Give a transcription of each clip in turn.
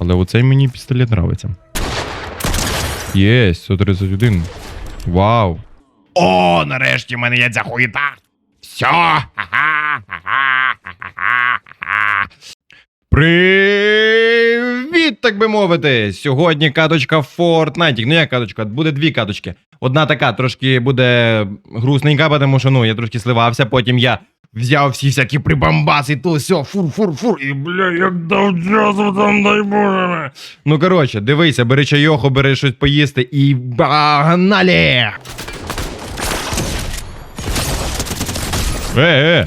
Але оцей мені пістолет нравиться. Єсть, 131. Вау. О, нарешті в мене є ця хуєта. Все. Привіт, так би мовити. Сьогодні каточка в Fortnite. Ну як каточка, буде дві каточки. Одна така трошки буде грустненька, тому що ну я трошки сливався, потім я взяв всі всякі прибамбаси, то все, фур, фур, фур. І бля, як дав часу там, дай боже. Ну коротше, дивися, бери чайоху, бери щось поїсти і погнали! Е, е.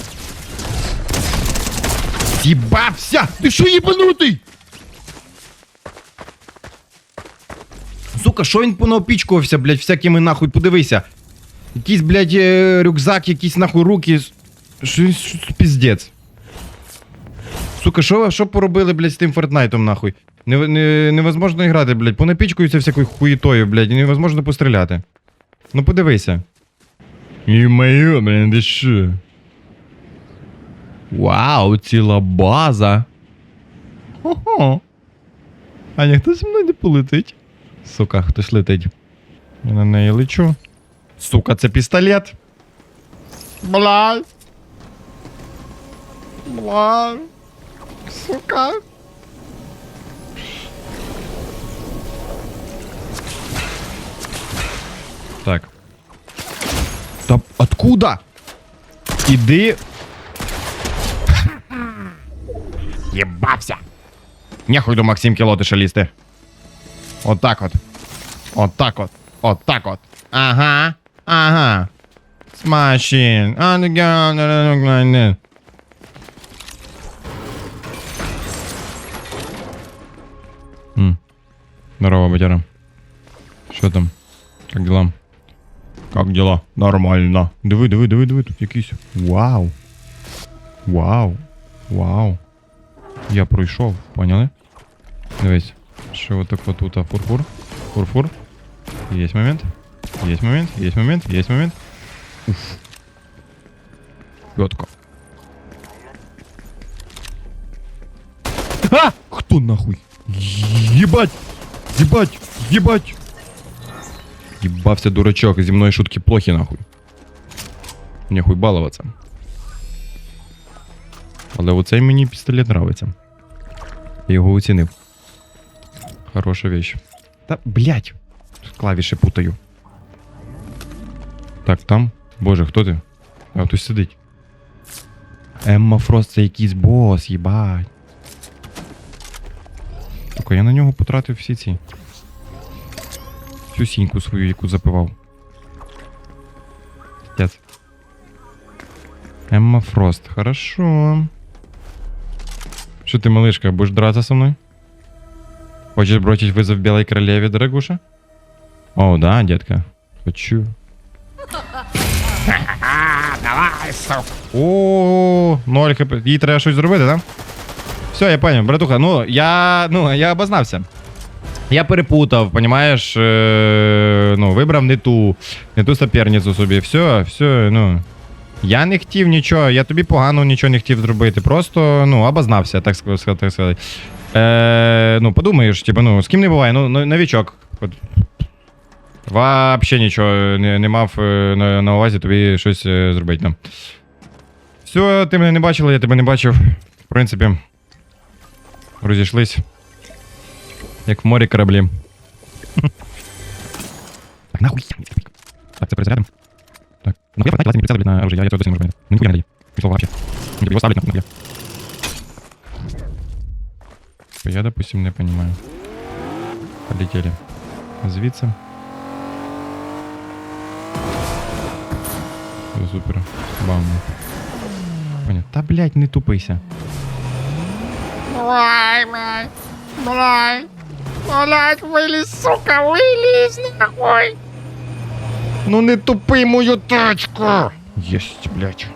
З'їбався! Ти що їбанутий? Сука, що він понаопічкувався, блядь, всякими нахуй, подивися. Якийсь, блядь, е, рюкзак, якісь нахуй руки. Що, що піздець? Сука, що, що поробили, блядь, з тим Фортнайтом, нахуй? Не, не, невозможно грати, блядь, понапічкуються всякою хуєтою, блядь, і невозможно постріляти. Ну подивися. Моє, блядь, ти що? Вау, ціла база. Хо-хо. А ніхто зі мною не полетить. Сука, хтось летить. Я на неї лечу. Сука, це пістолет. Блядь. Блядь. Сука. Так. Та откуда? Іди. Єбався. Нехуй до Максим Кілотиша лізти. От так от. От так от. От так от. Ага. Ага. Смашін. Здорово, батяра. Що там? Как дела? Как дела? Нормально. Диви, диви, диви, диви, тут якийсь. Вау. Вау. Вау. Я пройшов, поняли? Дивись. Що отак от тут а, фурфур. Фурфур. Есть момент. Есть момент. Есть момент. Есть момент. Уф. Четко. А! Кто нахуй? Ебать! Ебать! Ебать! Ебався дурачок, зі мною шутки плохі нахуй. Нехуй балуватися. Але оцей мені пістолет нравиться. Я його оцінив. Хороша вещь. Та, блять, клавіші путаю. Так, там. Боже, хто ти? А хтось сидить. Емма Фрост це якийсь бос, їбать Тільки я на нього потратив всі ці. Всю сіньку свою, яку запивав. Пиздец. Емма Фрост, хорошо. Что ты, малышка, будешь драться со мной? Хочешь бросить вызов белой королеве, дорогуша? О, да, детка. Хочу. Давай, сука. О, ноль хп. Їй треба щось зробити, так? Все, я понял, братуха, ну я. Ну, я обознався. Я перепутав, понімаєш? Е, ну, вибрав не ту, не ту соперницю собі. Все, все, ну. Я не хотів нічого, я тобі погано нічого не хотів зробити. Просто, ну, обознався, так сказати. Сказати. Е, ну, подумаєш, типу, ну, з ким не буває, ну, ну новічок. Вообще нічого не, не мав е, на, на увазі тобі щось е, зробити. Ну. Все, ти мене не бачила, я тебе не бачив. В принципі, розійшлись. Як в морі кораблі. Так, нахуй. Так, це перезарядом. Так. Ну, я потратил 20 на оружие, я, я тоже не могу понять. Ну, нихуя не дали. Пришел вообще. Ну, его ставлять нахуй, нахуя. Я, допустим, не понимаю. Полетели. Звідси. Все, Супер. Бам. Понятно. Та, блядь, не тупися. Давай, блядь. Блядь. Блядь, вылез, сука, вылез, нахуй. Ну не тупи мою тачку! Єсть, блядь.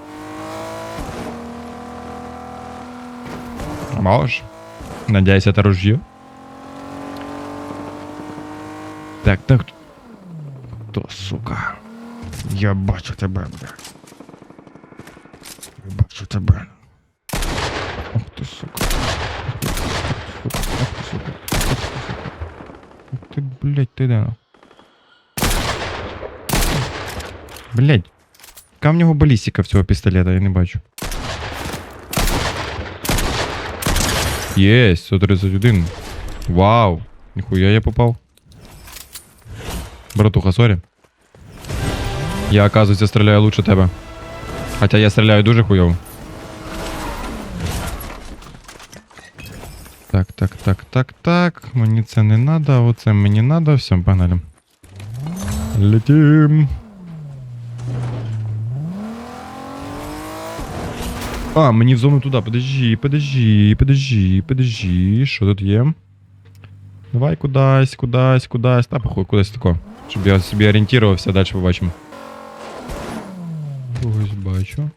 Можеш? Надіюсь, это ружье. Так, так. Хто, сука? Я бачу тебе, блядь. Я бачу тебе. Ух Ти, де? Блядь. Яка в нього балістика в цього пістолета, я не бачу. Єсть, 131. Вау. Ніхуя я попав. Братуха, сорі. Я, оказується, стріляю лучше тебе. Хоча я стріляю дуже хуйово. Так, так, так, так, так. Мені це не надо, а оце мені надо. Все, погнали. Летим. А, мені в зону туди. Подожди, подожди, подожди, подожди. Що тут є? Давай кудись, кудись, кудись. Та похуй, кудись тако. Щоб я собі орієнтувався, далі побачимо. Когось бачу.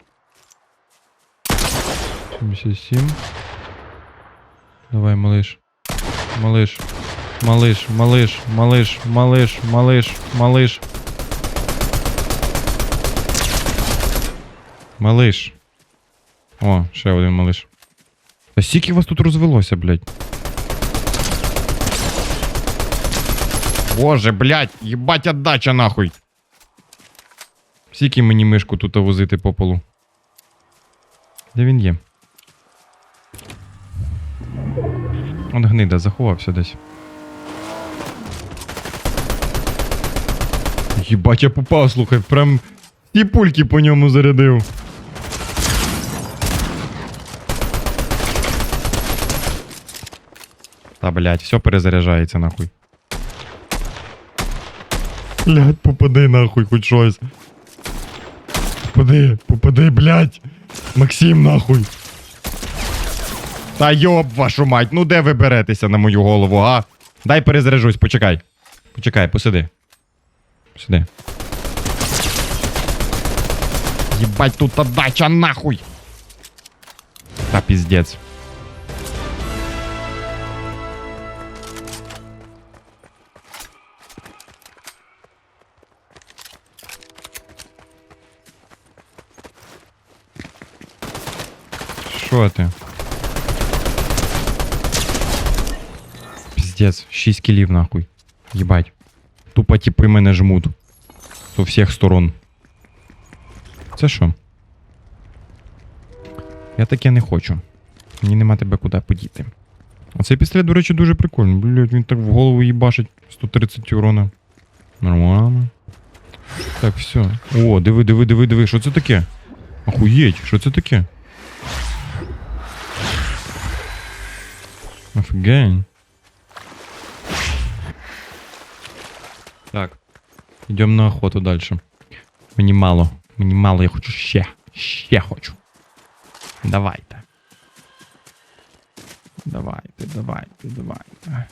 77. Давай, малыш. Малыш. Малыш, малыш, малыш, малыш, малыш, малыш. Малыш. О, ще один малыш. Та скільки вас тут розвелося, блядь? Боже, блядь, їбать отдача нахуй. Скільки мені мишку тут возити по полу? Де він є? Он гнида, заховався десь. Єбать, я попав, слухай, прям ті пульки по ньому зарядив. Та, блядь, все перезаряджається нахуй. Блядь, попади нахуй, хоч щось. Попади, попади, блядь. Максим, нахуй. Та йоб вашу мать, ну де ви беретеся на мою голову, а? Дай перезаряжусь, почекай. Почекай, посиди. Посиди. Єбать, тут отдача нахуй. Та піздець. Піздець, 6 кілів нахуй. Єбать. Тупо типи мене жмут. З усіх сторон. Це що? Я таке не хочу. Мені нема тебе куди подіти. А цей пістолет, до речі, дуже прикольний. Блять, він так в голову їбашить 130 урона. Нормально. Так, все. О, диви, диви, диви, диви, що це таке? Охуєть, що це таке? Офігень. Так. Йдемо на охоту далі. Мені мало. Мені мало, я хочу ще. Ще хочу. Давайте. Давайте, давайте, давайте.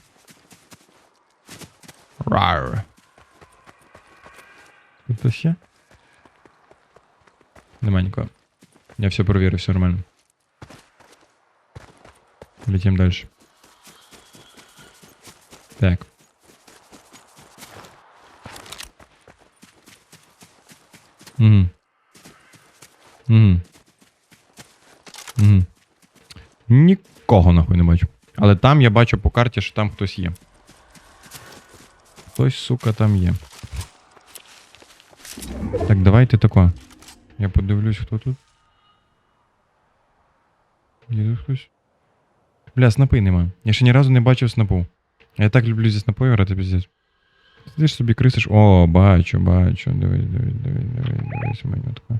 Рар. Хтось ще? Нема нікого. Я все провірив, все нормально. Летим дальше. Так. Угу. Угу. Угу. Нікого нахуй не бачу. Але там я бачу по карті, що там хтось є. Хтось, сука, там є. Так, давайте тако. Я подивлюсь, хто тут. Є тут хтось? Бля, снапи нема. Я ще ні разу не бачив снапу. Я так люблю зі снапою грати піздець. Ж собі крисиш. О, бачу, бачу. Дивись, дивись, дивись, дивись, дивись, манютка.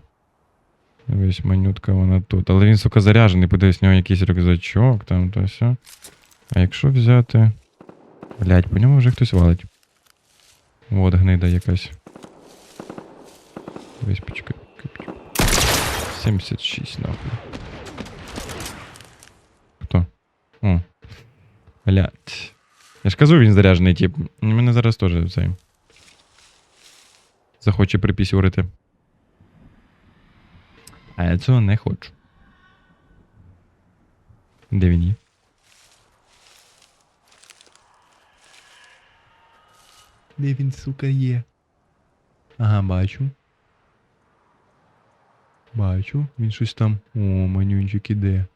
Дивись, манютка, вона тут. Але він, сука, заряжений, подивись, в нього якийсь рюкзачок, там то все. А якщо взяти. Блять, по ньому вже хтось валить. От гнида якась. Дивись, почекай. 76, нахуй. Хто? О. Блять. Я ж кажу, він заряджений, тип. Мене зараз теж цей. Захоче припісюрити. А я цього не хочу. Де він є? Де він, сука, є? Ага, бачу. Бачу, він щось там. О, манюнчик іде.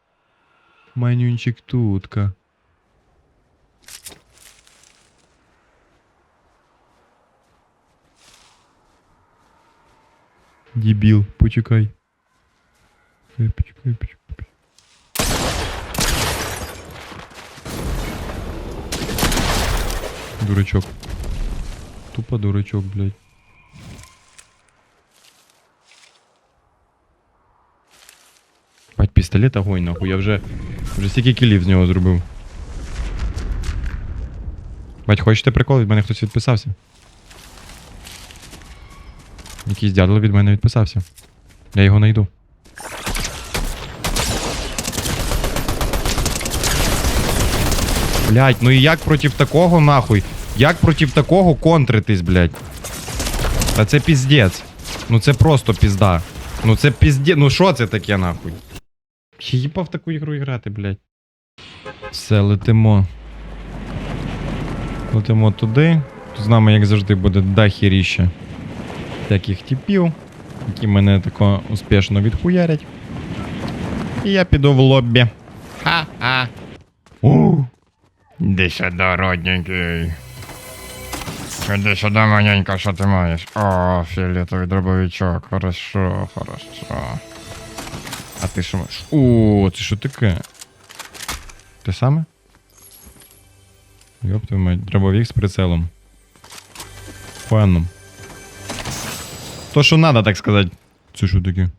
Манюнчик тутка. Дебіл, почекай. Почекай, почекай, почекай. Дурачок. Тупо дурачок, блядь. Бать, пістолет огонь, нахуй. Я вже. Вже стільки кілів з нього зробив. Бать, хочете прикол? Від мене хтось відписався. Якийсь дядько від мене відписався. Я його знайду. Блять, ну і як проти такого нахуй? Як проти такого контритись, блять? Та це піздець. Ну це просто пізда. Ну це пізде. Ну що це таке нахуй? Я їбав таку ігру грати, блять. Все, летимо. Летимо туди. Тут з нами, як завжди, буде дахіріще таких типів, які мене тако успішно відхуярять. І я піду в лоббі. Ха-ха. Іди сюди, родненький. Іди сюди, маленька, що ти маєш? О, фіолетовий дробовичок. Хорошо, хорошо. а ти що маєш? О, це що таке? Те саме? Йоп твою мать, дробовик з прицелом. Фаном. То, що надо, так сказати. Це що таке?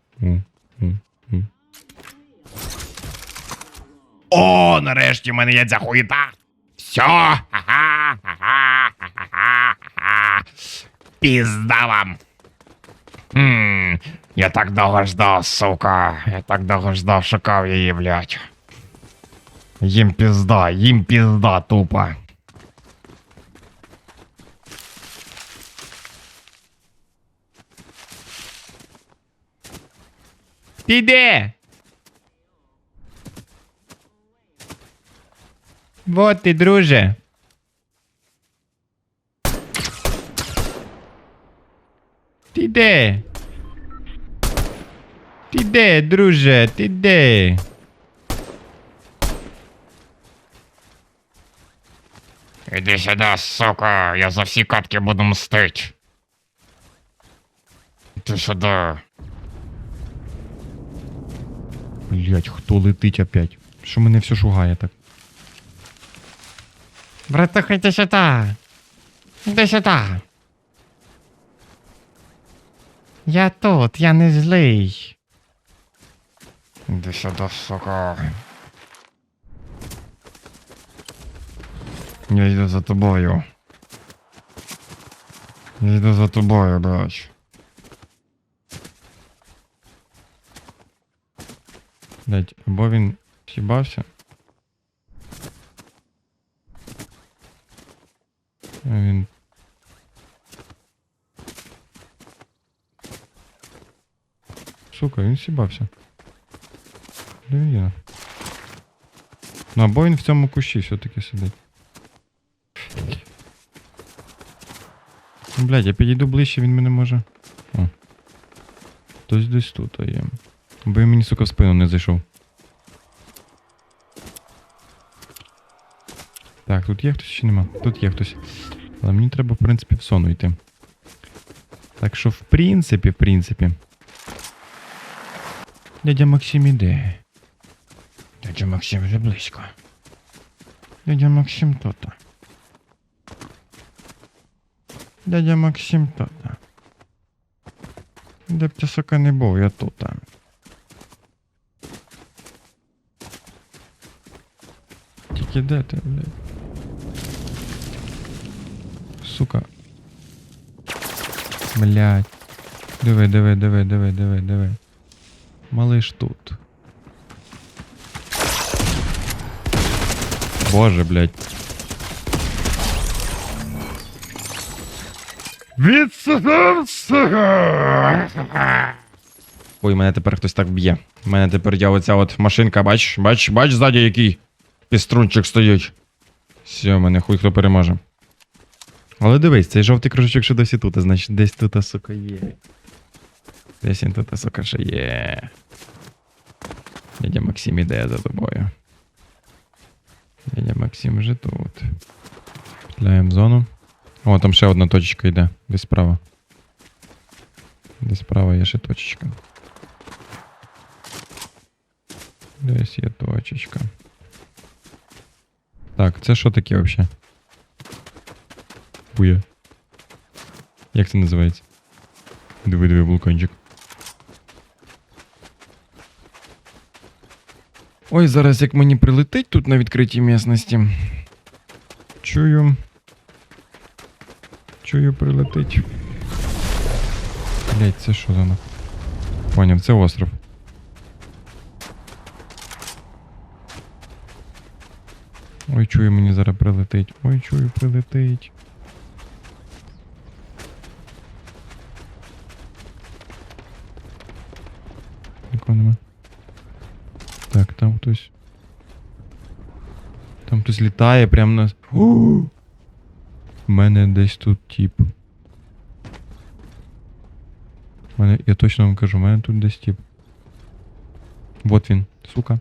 О, нарешті в мене є ця хуєта. Все. Пізда вам. Хм, я так довго ждав, сука. Я так довго ждав, шукав її, блядь. Їм пізда, їм пізда тупо. Ти де? Вот ти, друже. Ти де? Ти де, друже? Ти де? Іди сюди, сука, я за всі катки буду мстить. Іди сюди. Блять, хто летить опять? Що мене все шугає так? Братуха, іди сюди. Іди сюди. Я тут, я не злий. Іди сюди, сука. Я йду за тобою. Я йду за тобою, блядь. Блять, або він хібався. Він. Сука, він сібався. Дивіться. Ну, або він в цьому кущі все-таки сидить. Блядь, я підійду ближче, він мене може. О. Хтось десь тут є. Бо він мені, сука, в спину не зайшов. Так, тут є хтось чи нема? Тут є хтось. Але мені треба, в принципі, в сону йти. Так що, в принципі, в принципі. Дядя Максим іде. Дядя Максим вже близько. Дядя Максим тут. Дядя Максим тут. Де б ти, сука, не був, я тут. Тільки де ти, блядь? Сука. Блядь. Диви, диви, диви, диви, диви, диви. Малиш тут. Боже, блядь. Відсосав, сука! Ой, мене тепер хтось так б'є. Мене тепер я оця от машинка, бач, бач, бач ззаді який піструнчик стоїть. Все, мене хуй хто переможе. Але дивись, цей жовтий кружочок ще досі тут, значить десь тут, сука, є. Десь він тут, сука, ще є. Дядя Максим іде за тобою. Дядя Максим вже тут. Петляємо зону. О, там ще одна точечка йде, десь справа. Десь справа є ще точечка. Десь є точечка. Так, це що таке взагалі? Буя. Як це називається? Диви, диви, вулканчик. Ой, зараз як мені прилетить тут на відкритій місності. Чую. Чую, прилетить. Блять, це що за? Поняв, це остров. Ой, чую, мені зараз прилетить. Ой, чую, прилетить. Нікого нема. Так, там хтось. Там хтось літає прямо на. У мене десь тут тип. Мене, я точно вам кажу, у мене тут десь тип. Вот він, сука.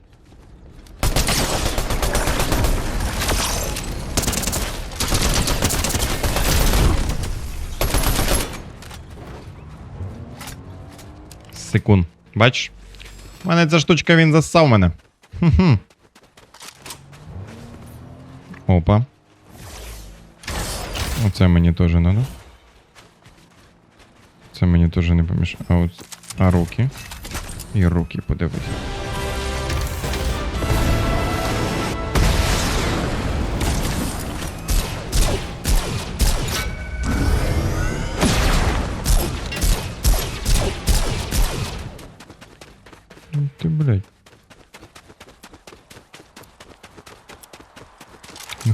Секунд. Бачиш? У мене ця штучка він зассав мене. Хм-хм. Опа. Оце мені теж треба. Це мені теж не помішає. А от. А руки. І руки подивись.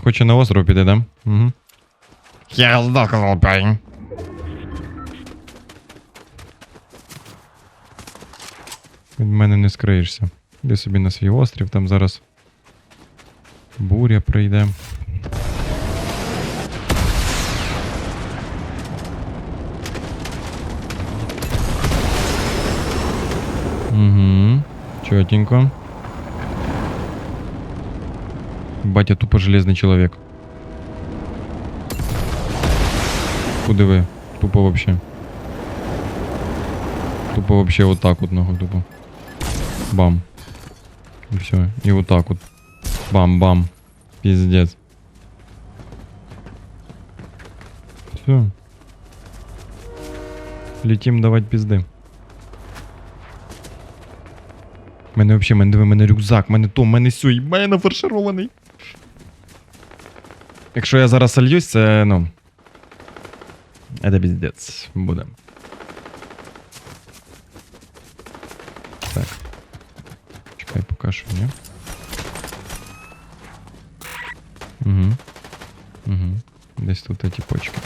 Хоче на остров піти, да? Угу. Я здохнув, парень. Від мене не скриєшся. Іди собі на свій острів, там зараз буря прийде. Угу. Чотенько. Батя тупо железний чоловік. Куди ви? Тупо вообще. Тупо вообще вот так вот нахуй тупо. Бам. И все. И вот так вот. Бам-бам. Пиздец. Все. Летим давать пизди. У мене вообще, мене диви, мене рюкзак, мене то, мене сю, і мене нафарширований. Якщо я зараз сольюсь, це, ну. Это пиздец буде. Так. Чекай, поки що, ні? Угу. Угу. Десь тут эти почки.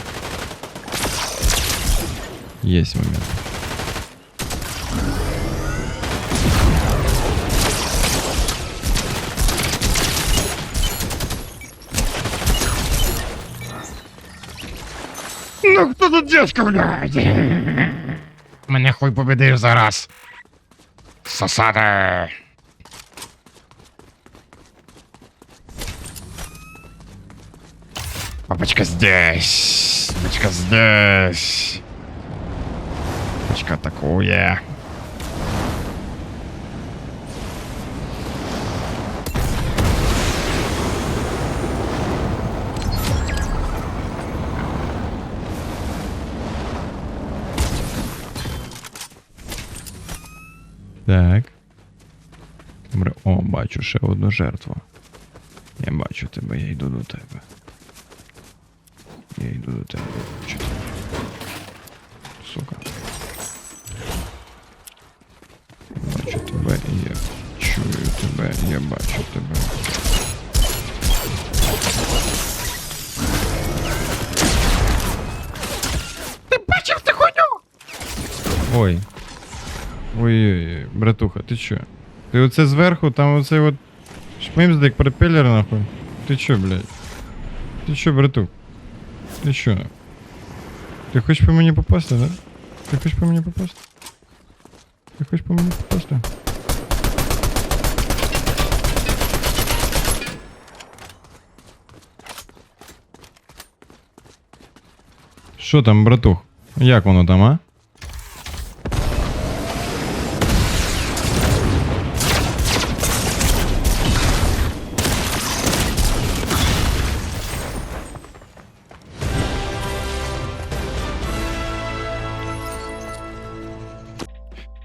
Есть момент. Тут дівчинка, блядь? Мене хуй победив зараз. Сосати. Папочка здесь. Папочка здесь. Папочка атакує. Бачу ще одну жертву. Я бачу тебе, я йду до тебе. Я йду до тебе, я бачу тебе. Сука. Бачу тебе, я чую тебе, я бачу тебе. Ти бачив ти хуйню? Ой. Ой-ой-ой, братуха, ти чо? Ти оце зверху, там оцей от шпимз як пропеллер нахуй. Ти чо, блядь? Ти чо, братух? Ти чо? Ти хочеш по мені попасти, да? Ти хочеш по мені попасти? Ти хочеш по мені попасти? Що там, братух? Як воно там, а?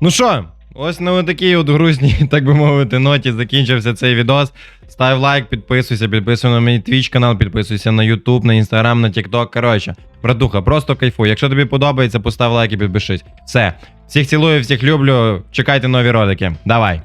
Ну що, ось на такій от грузній, так би мовити, ноті закінчився цей відос. Став лайк, підписуйся, підписуй на мій твіч канал, підписуйся на Ютуб, на інстаграм, на Тікток. Коротше, братуха, просто кайфуй. Якщо тобі подобається, постав лайк і підпишись. Все. Всіх цілую, всіх люблю. Чекайте нові ролики. Давай.